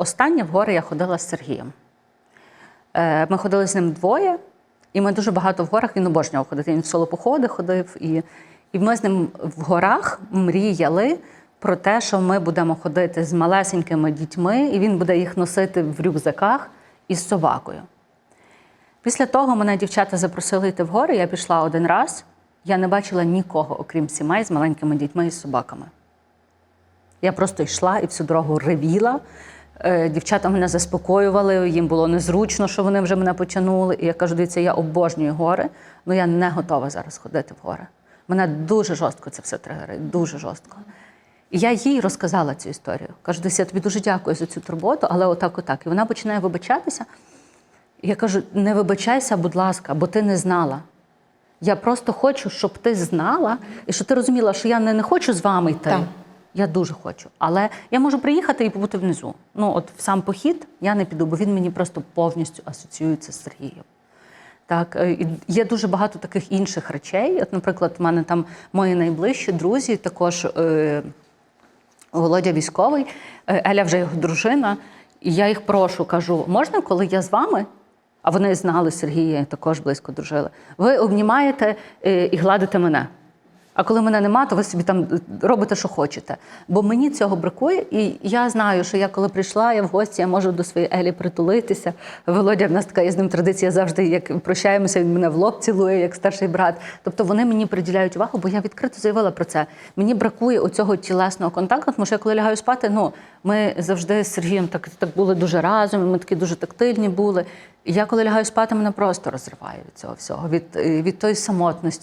Останнє в гори я ходила з Сергієм. Е, Ми ходили з ним двоє, і ми дуже багато в горах. Він обожнював ходити. Він в солопоходи ходив. І, і ми з ним в горах мріяли про те, що ми будемо ходити з малесенькими дітьми, і він буде їх носити в рюкзаках із собакою. Після того мене дівчата запросили йти в гори. Я пішла один раз. Я не бачила нікого, окрім сімей з маленькими дітьми і собаками. Я просто йшла і всю дорогу ревіла. Е, Дівчата мене заспокоювали, їм було незручно, що вони вже мене потягнули. І я кажу, дивіться, я обожнюю гори, але я не готова зараз ходити в гори. Мене дуже жорстко це все тригерить, дуже жорстко. І я їй розказала цю історію. Кажу, десь я тобі дуже дякую за цю турботу, але отак, отак. І вона починає вибачатися. І я кажу: не вибачайся, будь ласка, бо ти не знала. Я просто хочу, щоб ти знала, і щоб ти розуміла, що я не, не хочу з вами йти. Так. Я дуже хочу. Але я можу приїхати і побути внизу. Ну, от в сам похід я не піду, бо він мені просто повністю асоціюється з Сергієм. Так, е, і є дуже багато таких інших речей. От, наприклад, в мене там мої найближчі друзі, також е, Володя військовий, е, Еля вже його дружина. І я їх прошу, кажу: можна, коли я з вами? А вони знали Сергія, також близько дружили. Ви обнімаєте е, і гладите мене. А коли мене нема, то ви собі там робите, що хочете. Бо мені цього бракує, і я знаю, що я коли прийшла, я в гості, я можу до своєї Елі притулитися. Володя, в нас така є з ним традиція завжди, як прощаємося, він мене в лоб цілує, як старший брат. Тобто вони мені приділяють увагу, бо я відкрито заявила про це. Мені бракує оцього тілесного контакту, тому що я коли лягаю спати, ну ми завжди з Сергієм так, так були дуже разом, ми такі дуже тактильні були. І я коли лягаю спати, мене просто розриває від цього всього, від, від тої самотності.